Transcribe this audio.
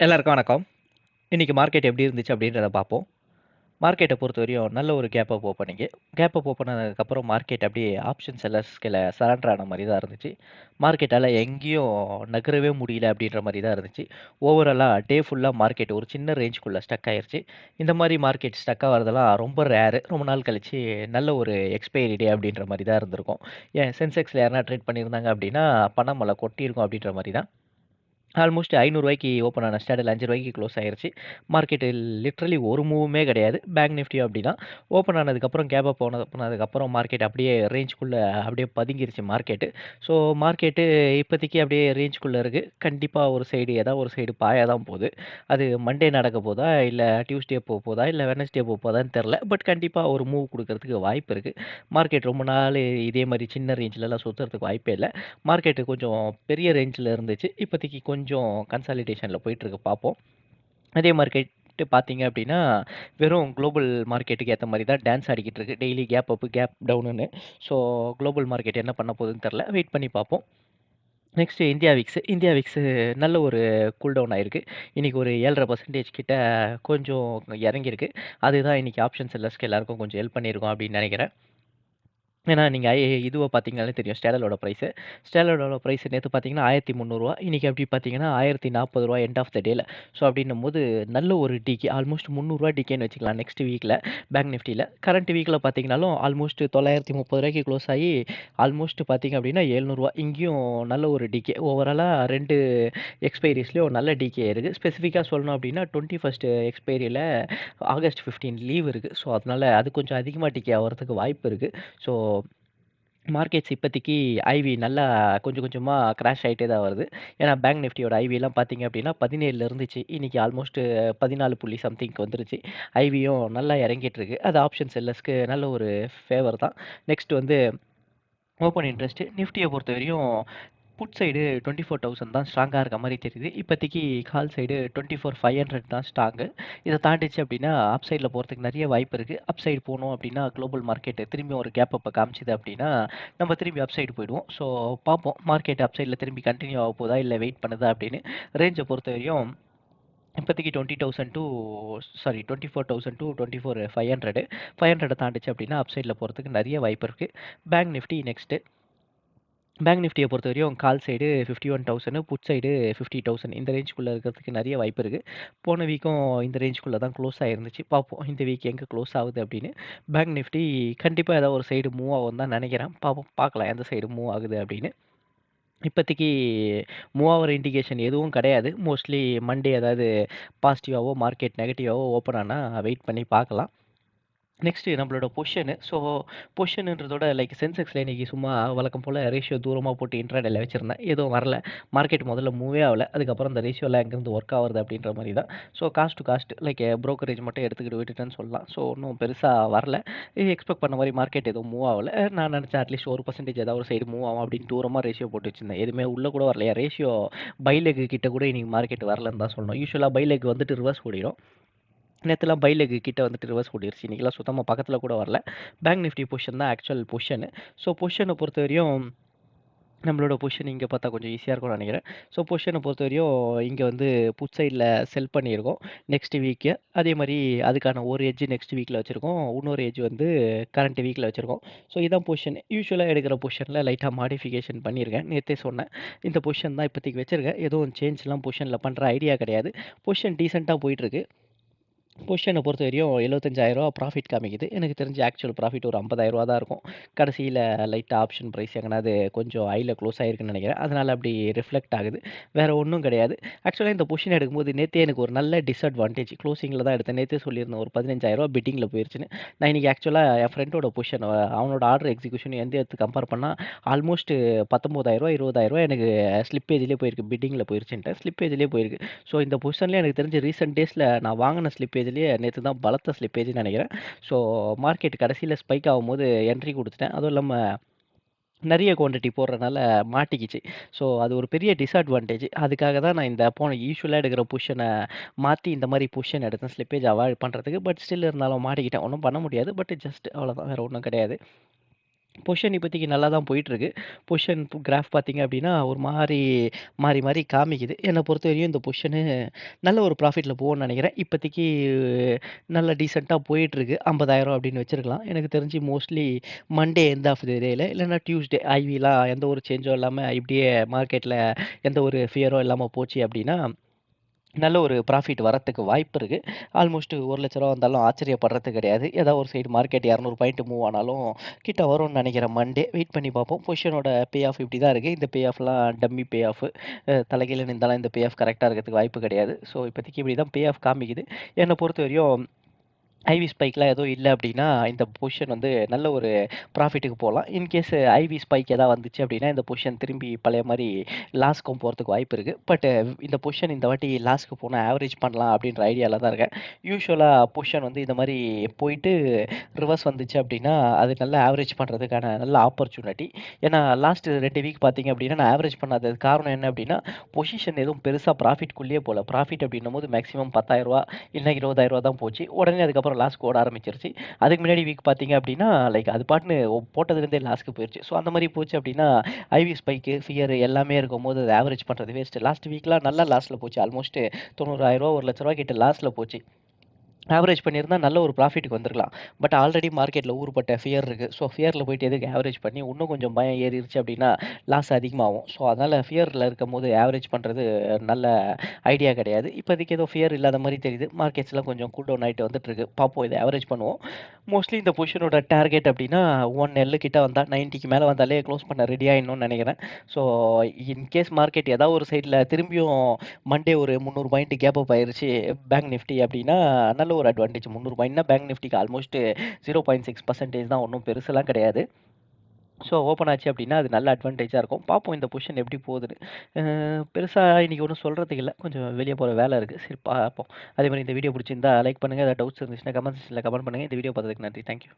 எல்லாருக்கும் வணக்கம். இன்றைக்கி மார்க்கெட் எப்படி இருந்துச்சு அப்படின்றத பார்ப்போம். மார்க்கெட்டை பொறுத்த வரையும் நல்ல ஒரு கேப்பை அப் ஓப்பனிங்கு. கேப் ஓப்பன் ஆனதுக்கப்புறம் மார்க்கெட் அப்படியே ஆப்ஷன் செல்லர்ஸ் கீழ சரண்டர் ஆன மாதிரி தான் இருந்துச்சு. மார்க்கெட்டால் எங்கேயும் நகரவே முடியல அப்படின்ற மாதிரி தான் இருந்துச்சு. ஓவராலாக டே ஃபுல்லாக மார்க்கெட் ஒரு சின்ன ரேஞ்சுக்குள்ளே ஸ்டக் ஆயிடுச்சு இந்த மாதிரி மார்க்கெட் ஸ்டக் ஆகிறதெல்லாம் ரொம்ப ரேரு. ரொம்ப நாள் கழிச்சு நல்ல ஒரு எக்ஸ்பைரி டே அப்படின்ற மாதிரி தான் இருந்திருக்கும். ஏன் சென்செக்ஸில் யாருனா ட்ரேட் பண்ணியிருந்தாங்க அப்படின்னா, பணம் மழை கொட்டியிருக்கும் அப்படின்ற மாதிரி தான். ஆல்மோஸ்ட் ஐநூறுரூவாய்க்கு ஓப்பன் ஆன ஸ்டாண்டர்ட் அஞ்சு ரூபாய்க்கு க்ளோஸ் ஆயிருச்சு. மார்க்கெட் லிட்ரலி ஒரு மூவுமே கிடையாது. பேங்க் நிஃப்டியும் அப்படின்னா ஓப்பன் ஆனதுக்கப்புறம் கேப் அப் போன போனதுக்கப்புறம் மார்க்கெட் அப்படியே ரேஞ்சுக்குள்ளே அப்படியே பதுங்கிருச்சு மார்க்கெட்டு. ஸோ மார்க்கெட்டு இப்போதைக்கு அப்படியே ரேஞ்சுக்குள்ளே இருக்குது கண்டிப்பாக ஒரு சைடு ஏதாவது ஒரு சைடு பாய தான் போகுது அது மண்டே நடக்க போதா, இல்லை டியூஸ்டே போ போதா, இல்லை வெட்னஸ்டே போ போதான்னு தெரில பட் கண்டிப்பாக ஒரு மூவ் கொடுக்கறதுக்கு வாய்ப்பு இருக்குது மார்க்கெட் ரொம்ப நாள் இதே மாதிரி சின்ன ரேஞ்சுலலாம் சுற்றுறதுக்கு வாய்ப்பே இல்லை மார்க்கெட்டு கொஞ்சம் பெரிய ரேஞ்சில் இருந்துச்சு. இப்போதைக்கு கொஞ்சம் கொஞ்சம் கன்சாலிடேஷனில் போயிட்டுருக்கு பார்ப்போம். அதே மார்க்கெட் பார்த்தீங்க அப்படின்னா, வெறும் குளோபல் மார்க்கெட்டுக்கு ஏற்ற மாதிரி தான் டான்ஸ் ஆடிக்கிட்டு இருக்கு. டெய்லி கேப் அப், கேப் டவுனுன்னு. ஸோ குளோபல் மார்க்கெட் என்ன பண்ண போகுதுன்னு தெரில வெயிட் பண்ணி பார்ப்போம். Next India VIX. India VIX நல்ல ஒரு கூல் டவுன் ஆயிருக்கு. இன்றைக்கி ஒரு 7.5% கிட்ட கொஞ்சம் இறங்கியிருக்கு. அதுதான் இன்றைக்கி ஆப்ஷன்ஸ் எல்லாஸ்க்கு எல்லாருக்கும் கொஞ்சம் ஹெல்ப் பண்ணியிருக்கோம் அப்படின்னு நினைக்கிறேன் ஏன்னா நீங்கள் ஐ இதுவை பார்த்தீங்கனாலே தெரியும் ஸ்டேலரோட ப்ரைஸு ஸ்டேலரோட ப்ரைஸ் நேற்று பார்த்தீங்கன்னா ஆயிரத்தி முந்நூறுரூவா இன்றைக்கி அப்படி பார்த்தீங்கன்னா ஆயிரத்தி நாற்பது ரூபா எண்ட் ஆஃப் த டேல. ஸோ அப்படின்னும்போது நல்ல ஒரு டிகே ஆல்மோஸ்ட் முந்நூறுரூவா டிகேன்னு வச்சுக்கலாம் நெக்ஸ்ட் வீக்கில் பேங்க் நிஃப்டியில் கரண்ட் வீக்கில் பார்த்தீங்கனாலும் ஆல்மோஸ்ட் ரூ. 930க்கு க்ளோஸ் ஆகி ஆல்மோஸ்ட் பார்த்தீங்க அப்படின்னா ரூ. 700 இங்கேயும் நல்ல ஒரு டிகே. ஓவராலாக ரெண்டு எக்ஸ்பைரிஸ்லேயும் நல்ல டிகே இருக்குது ஸ்பெசிஃபிக்காக சொல்லணும் அப்படின்னா டுவெண்ட்டி ஃபஸ்ட்டு எக்ஸ்பைரியில் ஆகஸ்ட் 15 லீவ் இருக்குது ஸோ அதனால் அது கொஞ்சம் அதிகமாக டிகே ஆகிறதுக்கு வாய்ப்பு இருக்குது ஸோ மார்க்கெட்ஸ் இப்போதைக்கு ஐவி நல்லா கொஞ்சம் கொஞ்சமா கிராஷ் ஆயிட்டே தான் வருது. ஏன்னா பேங்க் நிஃப்டியோட ஐவிலாம் பார்த்தீங்க அப்படின்னா 17ல இருந்துச்சு. இன்னைக்கு ஆல்மோஸ்ட் 14 புள்ளி சம்திங்க்கு வந்துருச்சு. ஐவியும் நல்லா இறங்கிட்டுருக்கு அது ஆப்ஷன் செல்லர்ஸ்க்கு நல்ல ஒரு ஃபேவர் தான். நெக்ஸ்ட் வந்து ஓப்பன் இன்ட்ரெஸ்ட். நிஃப்டிய பொறுத்தவரையும் புட் சைடு 24,000 தான் ஸ்ட்ராங்காக இருக்க மாதிரி தெரியுது. இப்போதைக்கு கால் சைடு 24,500 தான் ஸ்ட்ராங்கு. இதை தாண்டிச்சு அப்படின்னா அப் சைடில் போகிறதுக்கு நிறைய வாய்ப்பு இருக்குது அப் சைடு போனோம் அப்படின்னா குளோபல் மார்க்கெட்டு திரும்பி ஒரு கேப் அப்போ காமிச்சிது அப்படின்னா, நம்ம திரும்பி அப் சைடு போயிடுவோம். ஸோ பார்ப்போம். மார்க்கெட் அப் சைடில் திரும்பி கண்டினியூ ஆக போதா, இல்லை வெயிட் பண்ணுதா அப்படின்னு. ரேஞ்சை பொறுத்த வரையும் இப்போதைக்கு 20,000 டூ சாரி 24,000 டூ 24,500 500 தாண்டுச்சு அப்படின்னா அப் சைடில் போகிறதுக்கு நிறைய வாய்ப்பு இருக்குது பேங்க் நிஃப்டி நெக்ஸ்ட்டு. பேங்க் நிஃப்டிய பொறுத்தவரையும் கால் சைடு 51,000 புட் சைடு 50,000 இந்த ரேஞ்சுக்குள்ளே இருக்கிறதுக்கு நிறைய வாய்ப்பு இருக்குது போன வீக்கும் இந்த ரேஞ்சுக்குள்ளே தான் க்ளோஸ் ஆகிருந்துச்சு பார்ப்போம் இந்த வீக் எங்கே க்ளோஸ் ஆகுது அப்படின்னு. பேங்க் நிஃப்டி கண்டிப்பாக ஏதாவது ஒரு சைடு மூவ் ஆகும்னு தான் நினைக்கிறேன் பார்ப்போம் பார்க்கலாம் எந்த சைடு மூவ் ஆகுது அப்படின்னு. இப்போதைக்கு மூவ் இண்டிகேஷன் எதுவும் கிடையாது. மோஸ்ட்லி மண்டே ஏதாவது பாசிட்டிவாகவோ மார்க்கெட் நெகட்டிவாகவோ ஓப்பன் ஆனால் வெயிட் பண்ணி பார்க்கலாம். நெக்ஸ்ட் நம்மளோட பொஷனு ஸோ பொஷனுன்றதோட லைக் சென்செக்ஸில் இன்னைக்கு சும்மா வழக்கம் போல் ரேஷியோ தூரமாக போட்டு இன்ட்ராடேல வச்சிருந்தேன். எதுவும் வரல. மார்க்கெட் முதல்ல மூவே ஆகலை அதுக்கப்புறம் இந்த ரேஷியோலாம் எங்கேருந்து ஒர்க் ஆகுது அப்படின்ற மாதிரி தான். So cost to cost like brokerage மட்டும் எடுத்துக்கிட்டு விட்டுட்டேன்னு சொல்லலாம். ஸோ ஒன்றும் பெருசாக வரல. எக்ஸ்பெக்ட் பண்ண மாதிரி மார்க்கெட் எதுவும் மூவ் ஆகலை நான் நினைச்சேன் அட்லீஸ்ட் ஒரு பர்சன்டேஜ் ஏதாவது ஒரு சைடு மூவ் ஆகும் அப்படின்னு தூரமாக ரேஷியோ போட்டு வச்சுருந்தேன் எதுவுமே உள்ள கூட வரல. ரேஷியோ பை கிட்ட கூட இன்றைக்கி மார்க்கெட் வரலன்னு தான் சொல்லணும். யூஸ்வலாக பைலெக் வந்துட்டு ரிவர்ஸ் ஓடிடும் நேற்றுலாம் பைலெக்கு கிட்டே வந்துட்டு ரிவர்ஸ் ஓடிருச்சு. இன்றைக்கெலாம் சுத்தமாக பக்கத்தில் கூட வரல. பேங்க் நிஃப்டி பொசிஷன் தான் ஆக்சுவல் பொசிஷனு. ஸோ பொஷனை பொறுத்த வரையும் நம்மளோட பொசிஷன் இங்கே பார்த்தா கொஞ்சம் ஈஸியாக இருக்கும்னு நினைக்கிறேன் ஸோ பொஷனை பொறுத்த வரையும் இங்கே வந்து புட் சைடில் செல் பண்ணியிருக்கோம். Next week. அதே மாதிரி அதுக்கான ஒரு எட்ஜ் நெக்ஸ்ட் வீக்கில் வச்சுருக்கோம் இன்னொரு எஜ் வந்து கரண்ட் வீக்கில் வச்சுருக்கோம் ஸோ இதான் பொசிஷன். யூஸ்வலாக எடுக்கிற பொஷனில் லைட்டாக மாடிஃபிகேஷன் பண்ணியிருக்கேன். நேற்றே சொன்னேன். இந்த பொசிஷன் தான் இப்போதைக்கு வச்சுருக்கேன் எதுவும் சேஞ்ச்லாம் பொஷனில் பண்ணுற ஐடியா கிடையாது. பொசிஷன் டீசெண்டாக போயிட்டுருக்கு. பொசிஷன பொறுத்தவரையும் ரூ. 75,000 ப்ராஃபிட் காமிக்குது. எனக்கு தெரிஞ்சு ஆக்சுவல் ப்ராஃபிட் ஒரு ஐம்பதாயிரரூவா தான் இருக்கும். கடைசியில் லைட்டாக ஆப்ஷன் ப்ரைஸ் எங்கனாவது கொஞ்சம் ஐயில் க்ளோஸ் ஆகிருக்குன்னு நினைக்கிறேன் அதனால் அப்படி ரிஃப்ளெக்ட் ஆகுது. வேறு ஒன்றும் கிடையாது. ஆக்சுவலாக இந்த பொசிஷன் எடுக்கும்போது நேற்றே எனக்கு ஒரு நல்ல டிஸ்அட்வான்டேஜ் க்ளோசிங்கில் தான் எடுத்தேன். நேற்றே சொல்லியிருந்தேன் ஒரு பதினஞ்சாயிரரூவா பிட்டிங்கில் போயிருச்சுன்னு. நான் இன்னைக்கு ஆக்சுவலாக என் ஃப்ரெண்டோட பொசிஷன் அவனோட ஆர்டர் எக்ஸிக்யூஷன் எந்த இடத்துக்கு கம்பேர் பண்ணால் ஆல்மோஸ்ட் ரூ. 19,000 20,000 எனக்கு ஸ்லிப்பேஜ்லேயே போயிருக்கு. பிட்டிங்கில் போயிருச்சுன்ட்டு ஸ்லிப்பேஜ்லேயே போயிருக்கு. ஸோ இந்த பொசிஷன்லயே எனக்கு தெரிஞ்சு ரீசெண்ட் டேஸில் நான் வாங்கின ஸ்லிப்பேஜ் ஸ்லிப்பேஜ்லேயே நேற்று தான் பலத்த ஸ்லிப்பேஜ்ன்னு நினைக்கிறேன் ஸோ மார்க்கெட் கடைசியில் ஸ்பைக் ஆகும்போது என்ட்ரி கொடுத்துட்டேன் அதுவும் இல்லாமல் நிறைய குவான்டிட்டி போடுறனால மாட்டிக்கிச்சு. ஸோ அது ஒரு பெரிய டிஸ்அட்வான்டேஜ். அதுக்காக தான் நான் இந்த போன யூஷுவலாக எடுக்கிற புஷனை மாற்றி இந்த மாதிரி புஷன் எடுத்தேன். ஸ்லிப்பேஜ் அவாய்ட் பண்ணுறதுக்கு பட் ஸ்டில் இருந்தாலும் மாட்டிக்கிட்டேன். ஒன்றும் பண்ண முடியாது. பட் ஜஸ்ட் அவ்வளோதான். வேறு ஒன்றும் கிடையாது. பொஷன் இப்போதைக்கு நல்லா தான் போயிட்டுருக்கு. பொஷன் கிராஃப் பார்த்தீங்க அப்படின்னா, ஒரு மாதிரி மாறி மாறி காமிக்குது. என்னை பொறுத்த வரையும் இந்த பொஷனு நல்ல ஒரு ப்ராஃபிட்டில் போகும்னு நினைக்கிறேன் இப்போதைக்கு நல்ல டீசெண்டாக போயிட்டுருக்கு. 50,000 அப்படின்னு வச்சுருக்கலாம் எனக்கு தெரிஞ்சு மோஸ்ட்லி மண்டே எந்த ஆஃப் தி இல்லைன்னா இல்லன்னா டியூஸ்டே ஐவிலாம் எந்த ஒரு சேஞ்சும் இல்லாமல் இப்படியே மார்க்கெட்டில் எந்த ஒரு ஃபியரும் இல்லாமல் போச்சு அப்படின்னா, நல்ல ஒரு ப்ராஃபிட் வரத்துக்கு வாய்ப்பு இருக்குது ஆல்மோஸ்ட் ரூ. 1,00,000 வந்தாலும் ஆச்சரியப்படுறது கிடையாது. ஏதாவது ஒரு சைடு மார்க்கெட் 200 பாயிண்ட் மூவ் ஆனாலும் கிட்ட வரும்னு நினைக்கிறேன் மண்டே. வெயிட் பண்ணி பார்ப்போம். பொசிஷனோட பே ஆஃப் இப்படி தான் இருக்குது இந்த பே ஆஃப்லாம் டம்மி பே ஆஃப். அ தலைகீழ நிந்தாலாம் இந்த பே ஆஃப் கரெக்டாக இருக்கிறதுக்கு வாய்ப்பு கிடையாது. ஸோ இப்போதைக்கு இப்படி தான் பே ஆஃப் காமிக்குது. பொறுத்த வரையும் ஐவி ஸ்பைக்லாம் எதுவும் இல்லை அப்படின்னா, இந்த பொசிஷன் வந்து நல்ல ஒரு ப்ராஃபிட்டுக்கு போகலாம் இன்கேஸ் ஐவி ஸ்பைக் எதாவது வந்துச்சு அப்படின்னா, இந்த பொசிஷன் திரும்பி பழைய மாதிரி லாஸ்க்கும் போகிறதுக்கு வாய்ப்பு இருக்குது பட் இந்த பொசிஷன் இந்த வாட்டி லாஸ்க்கு போனால் ஆவரேஜ் பண்ணலாம் அப்படின்ற ஐடியாவில் தான் இருக்கேன். யூஸ்வலாக பொசிஷன் வந்து இந்த மாதிரி போயிட்டு ரிவர்ஸ் வந்துச்சு அப்படின்னா, அது நல்லா ஆவரேஜ் பண்ணுறதுக்கான நல்ல ஆப்பர்ச்சுனிட்டி. ஏன்னா லாஸ்ட் ரெண்டு வீக் பார்த்தீங்க அப்படின்னா, நான் ஆவரேஜ் பண்ணாததுக்கு காரணம் என்ன அப்படின்னா, பொசிஷன் எதுவும் பெருசாக ப்ராஃபிட்குள்ளேயே போகல ப்ராஃபிட் அப்படின்னும் போது மேக்ஸிமம் பத்தாயிரரூவா 10,000 இல்ல ரூ. 20,000 தான் போச்சு. உடனே அதுக்கப்புறம் லாஸ்க்கு ஓட ஆரம்பிச்சிருச்சு. அதுக்கு முன்னாடி வீக் பார்த்தீங்க அப்படின்னா, லைக் அது பாட்டுன்னு போட்டதுலேருந்தே லாஸ்க்கு போயிடுச்சு ஸோ அந்த மாதிரி போச்சு அப்படின்னா, ஐவி ஸ்பைக்கு, ஃபியர் எல்லாமே இருக்கும்போது அது ஆவரேஜ் பண்ணுறது வேஸ்ட்டு லாஸ்ட் வீக்லாம் நல்லா லாஸ்ட்டில் போச்சு. ஆல்மோஸ்ட் தொண்ணூறாயிரரூவா ஒரு லட்ச ரூபா கிட்ட லாஸ்ட்டில் போச்சு. ஆவரேஜ் பண்ணியிருந்தால் நல்ல ஒரு ப்ராஃபிட்டுக்கு வந்துருக்கலாம் பட் ஆல்ரெடி மார்க்கெட்டில் ஊருப்பட்ட ஃபியர் இருக்குது ஸோ ஃபியரில் போயிட்டு எதுக்கு ஆவரேஜ் பண்ணி, இன்னும் கொஞ்சம் பயம் ஏறிடுச்சு அப்படின்னா, லாஸ் அதிகமாகும். ஸோ அதனால் ஃபியரில் இருக்கும் இருக்கும்போது ஆவரேஜ் பண்ணுறது நல்ல ஐடியா கிடையாது. இப்போதைக்கு ஏதோ ஃபியர் இல்லாத மாதிரி தெரியுது. மார்க்கெட்ஸ்லாம் கொஞ்சம் கூல் டவுன் ஆகிட்டு வந்துட்டுருக்கு. பார்ப்போம் இதை ஆவரேஜ் பண்ணுவோம். மோஸ்ட்லி இந்த பொசிஷனோட டார்கெட் அப்படின்னா, ஒன் எல்லு கிட்ட வந்தால் நைன்ட்டிக்கு மேலே வந்தாலே க்ளோஸ் பண்ண ரெடி ஆகிடணும்னு நினைக்கிறேன் ஸோ இன்கேஸ் மார்க்கெட் ஏதாவது ஒரு சைடில் திரும்பியும் மண்டே ஒரு 300 பாயிண்ட் கேப் அப் ஆயிடுச்சு பேங்க் நிஃப்டி அப்படின்னா, நல்ல ஒரு அட்வான்டேஜ் 300 பாயிண்ட்னா பேங்க் நிஃப்டிக்கு ஆல்மோஸ்ட் 0.6% தான் ஒன்றும் பெருசுலாம் கிடையாது. ஸோ ஓப்பன் ஆச்சு அப்படின்னா, அது நல்ல அட்வான்டேஜாக இருக்கும். பார்ப்போம் இந்த பொசிஷன் எப்படி போகுதுன்னு. பெருசாக இன்றைக்கி ஒன்றும் சொல்கிறதுக்கு இல்லை கொஞ்சம் வெளியே போகிற வேலை இருக்குது சரி பார்ப்போம். அதே மாதிரி இந்த வீடியோ பிடிச்சிருந்தா லைக் பண்ணுங்கள் ஏதாவது டவுட்ஸ் இருந்துச்சுன்னா கமெண்ட் செக்ஷனில் கமெண்ட் பண்ணுங்கள் இந்த வீடியோ பார்த்ததுக்கு நன்றி. Thank you.